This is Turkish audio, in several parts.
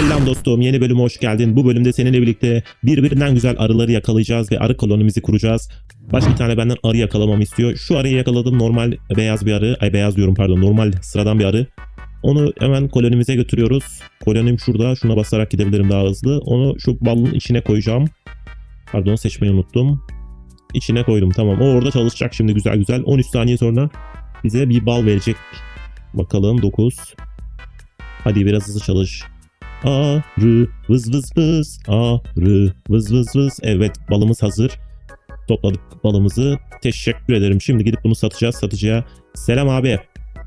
Selam dostum yeni bölüme hoş geldin. Bu bölümde seninle birlikte birbirinden güzel arıları yakalayacağız ve arı kolonimizi kuracağız. Baş bir tane benden arı yakalamamı istiyor. Şu arıyı yakaladım normal beyaz bir arı. Ay beyaz diyorum pardon normal sıradan bir arı. Onu hemen kolonimize götürüyoruz. Kolonim şurada. Şuna basarak gidebilirim daha hızlı. Onu şu balın içine koyacağım. Pardon seçmeyi unuttum. İçine koydum tamam. O orada çalışacak şimdi güzel güzel. 13 saniye sonra bize bir bal verecek. Bakalım 9. Hadi biraz hızlı çalış. Arı vız vız vız. Arı vız vız vız. Evet balımız hazır. Topladık balımızı. Teşekkür ederim. Şimdi gidip bunu satacağız satıcıya. Selam abi.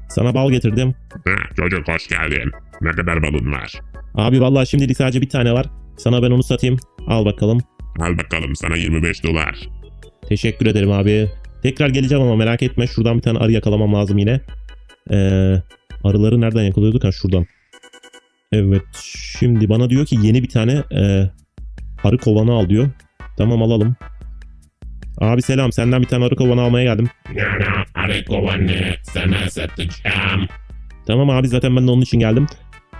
Sana bal getirdim. Heh, çocuk hoş geldin. Ne kadar balın var? Abi vallahi şimdilik sadece bir tane var. Sana ben onu satayım. Al bakalım. Al bakalım sana 25 dolar. Teşekkür ederim abi. Tekrar geleceğim ama merak etme. Şuradan bir tane arı yakalamam lazım yine. Ee, arıları nereden yakalıyorduk? Ha şuradan. Evet. Şimdi bana diyor ki yeni bir tane e, arı kovanı al diyor. Tamam alalım. Abi selam. Senden bir tane arı kovanı almaya geldim. Arı kovanı sana satacağım. Tamam abi zaten ben de onun için geldim.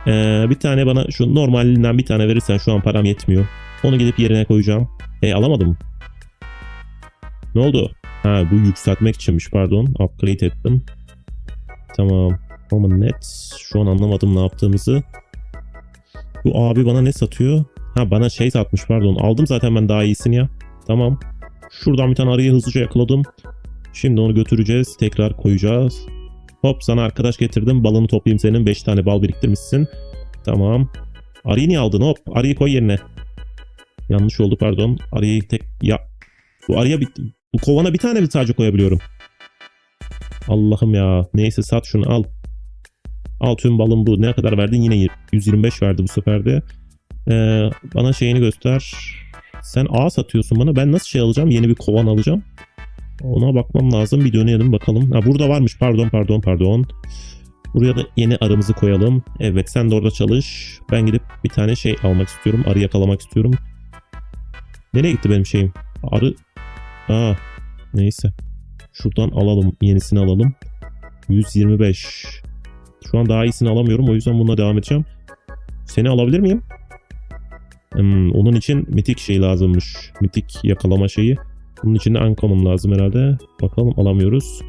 Ee, bir tane bana şu normalinden bir tane verirsen şu an param yetmiyor. Onu gidip yerine koyacağım. E alamadım. Ne oldu? Ha bu yükseltmek içinmiş pardon. Upgrade ettim. Tamam. Ama net. Şu an anlamadım ne yaptığımızı. Bu abi bana ne satıyor? Ha bana şey satmış pardon. Aldım zaten ben daha iyisini ya. Tamam. Şuradan bir tane arıyı hızlıca yakaladım. Şimdi onu götüreceğiz. Tekrar koyacağız. Hop sana arkadaş getirdim. Balını toplayayım senin. 5 tane bal biriktirmişsin. Tamam. Arıyı niye aldın? Hop arıyı koy yerine. Yanlış oldu pardon. Arıyı tek... Ya bu arıya bir... Bu kovana bir tane mi sadece koyabiliyorum? Allah'ım ya. Neyse sat şunu al. Al tüm balım bu. Ne kadar verdin? Yine 125 verdi bu sefer de. Ee, bana şeyini göster. Sen A satıyorsun bana. Ben nasıl şey alacağım? Yeni bir kovan alacağım. Ona bakmam lazım. Bir dönelim bakalım. Ha, burada varmış. Pardon pardon pardon. Buraya da yeni arımızı koyalım. Evet sen de orada çalış. Ben gidip bir tane şey almak istiyorum. Arı yakalamak istiyorum. Nereye gitti benim şeyim? Arı... Aa, neyse. Şuradan alalım. Yenisini alalım. 125. Şu an daha iyisini alamıyorum. O yüzden bununla devam edeceğim. Seni alabilir miyim? Hmm, onun için mitik şey lazımmış. Mitik yakalama şeyi. Bunun için de uncommon lazım herhalde. Bakalım alamıyoruz.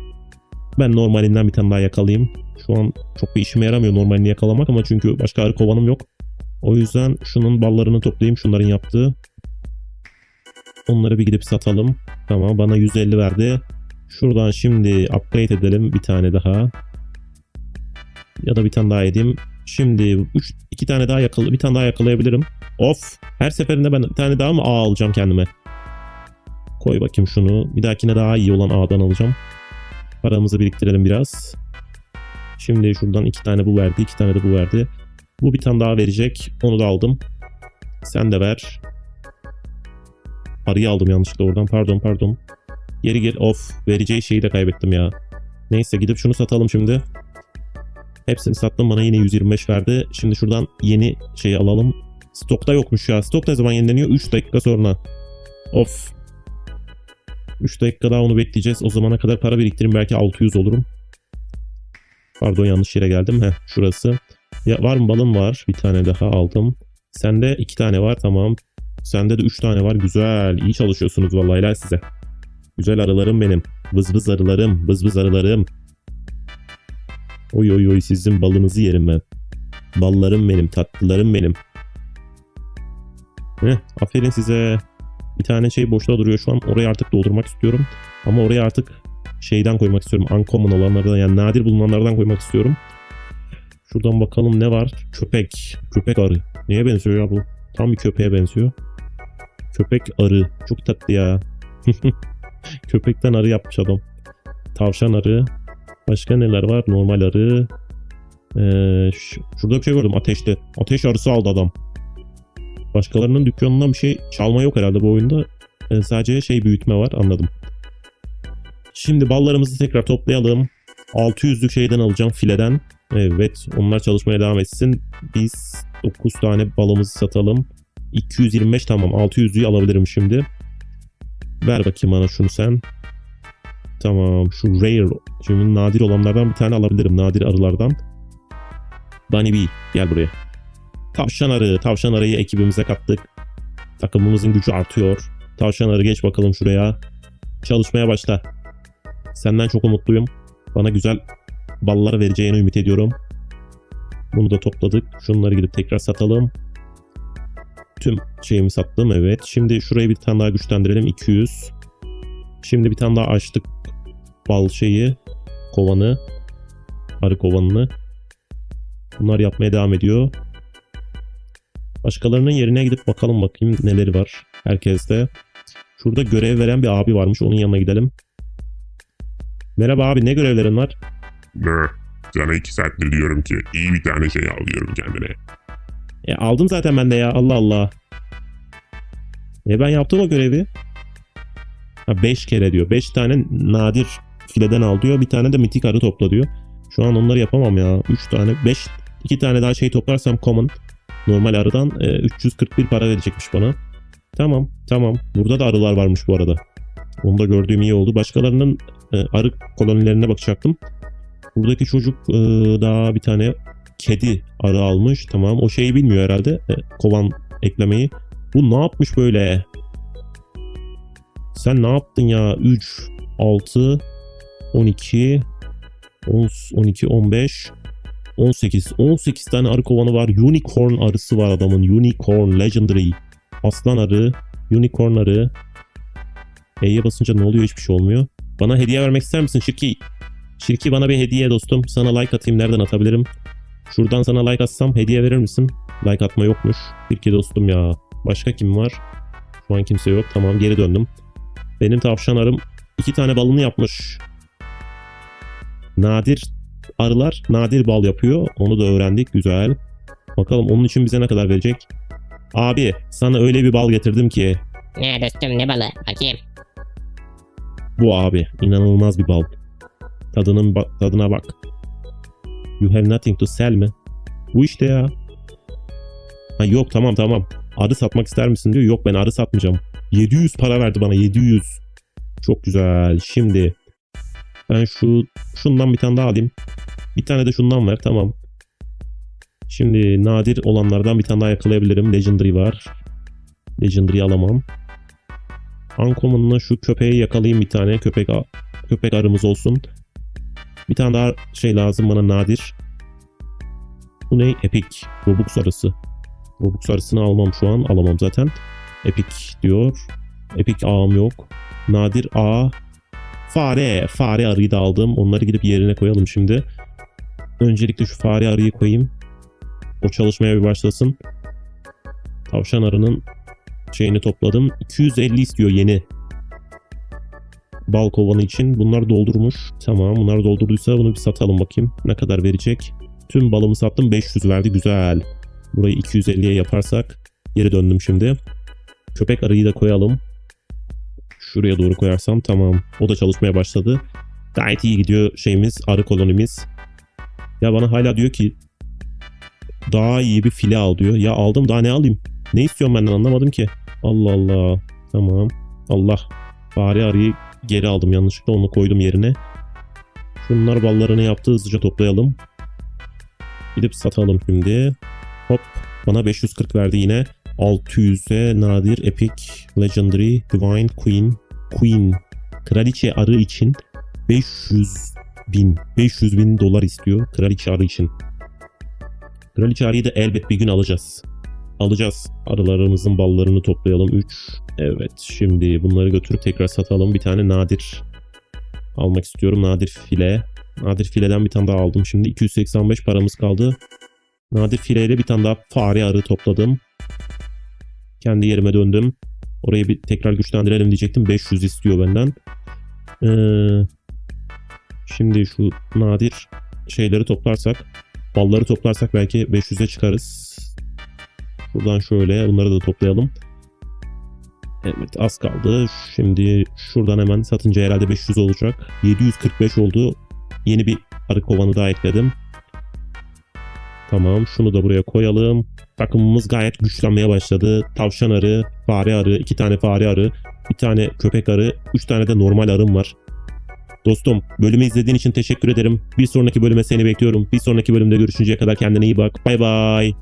Ben normalinden bir tane daha yakalayayım. Şu an çok bir işime yaramıyor normalini yakalamak ama çünkü başka arı kovanım yok. O yüzden şunun ballarını toplayayım şunların yaptığı. Onları bir gidip satalım. Tamam bana 150 verdi. Şuradan şimdi upgrade edelim bir tane daha. Ya da bir tane daha edeyim. Şimdi 3 2 tane daha yakala bir tane daha yakalayabilirim. Of! Her seferinde ben bir tane daha mı A alacağım kendime? Koy bakayım şunu. Bir dahakine daha iyi olan A'dan alacağım. Paramızı biriktirelim biraz. Şimdi şuradan iki tane bu verdi. iki tane de bu verdi. Bu bir tane daha verecek. Onu da aldım. Sen de ver. Arıyı aldım yanlışlıkla oradan. Pardon pardon. Geri gel. Of. Vereceği şeyi de kaybettim ya. Neyse gidip şunu satalım şimdi. Hepsini sattım. Bana yine 125 verdi. Şimdi şuradan yeni şeyi alalım. Stokta yokmuş ya. Stok ne zaman yenileniyor? 3 dakika sonra. Of. 3 dakika daha onu bekleyeceğiz. O zamana kadar para biriktirin belki 600 olurum. Pardon yanlış yere geldim. Heh şurası. Ya var mı balım var. Bir tane daha aldım. Sende 2 tane var tamam. Sende de 3 tane var. Güzel. İyi çalışıyorsunuz vallahi helal size. Güzel arılarım benim. Vız vız arılarım. Vız vız arılarım. Oy oy oy sizin balınızı yerim ben. Ballarım benim. Tatlılarım benim. Heh, aferin size. Bir tane şey boşta duruyor şu an. Orayı artık doldurmak istiyorum. Ama oraya artık şeyden koymak istiyorum. Uncommon olanlardan yani nadir bulunanlardan koymak istiyorum. Şuradan bakalım ne var? Köpek. Köpek arı. Neye benziyor ya bu? Tam bir köpeğe benziyor. Köpek arı. Çok tatlı ya. Köpekten arı yapmış adam. Tavşan arı. Başka neler var? Normal arı. Ee, şurada bir şey gördüm ateşte. Ateş arısı aldı adam. Başkalarının dükkanından bir şey çalma yok herhalde bu oyunda. Ee, sadece şey büyütme var anladım. Şimdi ballarımızı tekrar toplayalım. 600'lük şeyden alacağım fileden. Evet onlar çalışmaya devam etsin. Biz 9 tane balımızı satalım. 225 tamam 600'lüğü alabilirim şimdi. Ver bakayım bana şunu sen. Tamam şu rare şimdi nadir olanlardan bir tane alabilirim nadir arılardan. Bunny Bee gel buraya. Tavşan arı. Tavşan arıyı ekibimize kattık. Takımımızın gücü artıyor. Tavşan arı geç bakalım şuraya. Çalışmaya başla. Senden çok umutluyum. Bana güzel ballar vereceğini ümit ediyorum. Bunu da topladık. Şunları gidip tekrar satalım. Tüm şeyimi sattım evet. Şimdi şurayı bir tane daha güçlendirelim. 200. Şimdi bir tane daha açtık. Bal şeyi. Kovanı. Arı kovanını. Bunlar yapmaya devam ediyor. Başkalarının yerine gidip bakalım bakayım neleri var. Herkeste. Şurada görev veren bir abi varmış. Onun yanına gidelim. Merhaba abi ne görevlerin var? Ne? Sana iki saattir diyorum ki iyi bir tane şey al diyorum kendine. E aldım zaten ben de ya Allah Allah. E ben yaptım o görevi. Ha 5 kere diyor. 5 tane nadir fileden al diyor. Bir tane de mitik arı topla diyor. Şu an onları yapamam ya. 3 tane 5 2 tane daha şey toplarsam common normal arıdan e, 341 para verecekmiş bana. Tamam tamam. Burada da arılar varmış bu arada. Onu da gördüğüm iyi oldu. Başkalarının e, arı kolonilerine bakacaktım. Buradaki çocuk e, daha bir tane kedi arı almış. Tamam o şeyi bilmiyor herhalde. E, kovan eklemeyi. Bu ne yapmış böyle? Sen ne yaptın ya? 3, 6, 12, 10, 12, 15, 18. 18 tane arı kovanı var. Unicorn arısı var adamın. Unicorn Legendary. Aslan arı. Unicorn arı. E'ye basınca ne oluyor? Hiçbir şey olmuyor. Bana hediye vermek ister misin Şirki? Şirki bana bir hediye dostum. Sana like atayım. Nereden atabilirim? Şuradan sana like atsam hediye verir misin? Like atma yokmuş. Şirki dostum ya. Başka kim var? Şu an kimse yok. Tamam geri döndüm. Benim tavşan arım iki tane balını yapmış. Nadir arılar nadir bal yapıyor. Onu da öğrendik. Güzel. Bakalım onun için bize ne kadar verecek? Abi sana öyle bir bal getirdim ki. Ne dostum ne balı bakayım. Bu abi inanılmaz bir bal. Tadının ba- tadına bak. You have nothing to sell mi? Bu işte ya. Ha yok tamam tamam. Arı satmak ister misin diyor. Yok ben arı satmayacağım. 700 para verdi bana 700. Çok güzel. Şimdi ben şu şundan bir tane daha alayım. Bir tane de şundan ver tamam. Şimdi nadir olanlardan bir tane daha yakalayabilirim. Legendary var. Legendary alamam. Uncommon'la şu köpeği yakalayayım bir tane. Köpek köpek arımız olsun. Bir tane daha şey lazım bana nadir. Bu ne? Epic. Robux arısı. Robux arısını almam şu an. Alamam zaten. Epic diyor. Epic ağım yok. Nadir ağ. Fare. Fare arıyı da aldım. Onları gidip yerine koyalım şimdi. Öncelikle şu fare arıyı koyayım. O çalışmaya bir başlasın. Tavşan arının şeyini topladım. 250 istiyor yeni. Bal kovanı için. Bunlar doldurmuş. Tamam bunlar doldurduysa bunu bir satalım bakayım. Ne kadar verecek? Tüm balımı sattım 500 verdi. Güzel. Burayı 250'ye yaparsak. Geri döndüm şimdi. Köpek arıyı da koyalım. Şuraya doğru koyarsam tamam. O da çalışmaya başladı. Gayet iyi gidiyor şeyimiz. Arı kolonimiz. Ya bana hala diyor ki daha iyi bir file al diyor. Ya aldım daha ne alayım? Ne istiyorum benden anlamadım ki. Allah Allah. Tamam. Allah. Fare arıyı geri aldım yanlışlıkla onu koydum yerine. Şunlar ballarını yaptı hızlıca toplayalım. Gidip satalım şimdi. Hop. Bana 540 verdi yine. 600'e nadir, epic, legendary, divine, queen, queen. Kraliçe arı için 500 bin, 500 bin dolar istiyor kraliçe arı için. Kraliçe arıyı da elbet bir gün alacağız. Alacağız. Arılarımızın ballarını toplayalım. 3. Evet şimdi bunları götürüp tekrar satalım. Bir tane nadir almak istiyorum. Nadir file. Nadir fileden bir tane daha aldım. Şimdi 285 paramız kaldı. Nadir fileyle bir tane daha fare arı topladım. Kendi yerime döndüm. Orayı bir tekrar güçlendirelim diyecektim. 500 istiyor benden. Ee, şimdi şu nadir şeyleri toplarsak balları toplarsak belki 500'e çıkarız. Buradan şöyle bunları da toplayalım. Evet az kaldı. Şimdi şuradan hemen satınca herhalde 500 olacak. 745 oldu. Yeni bir arı kovanı daha ekledim. Tamam şunu da buraya koyalım. Takımımız gayet güçlenmeye başladı. Tavşan arı, fare arı, iki tane fare arı, bir tane köpek arı, üç tane de normal arım var. Dostum bölümü izlediğin için teşekkür ederim. Bir sonraki bölüme seni bekliyorum. Bir sonraki bölümde görüşünceye kadar kendine iyi bak. Bay bay.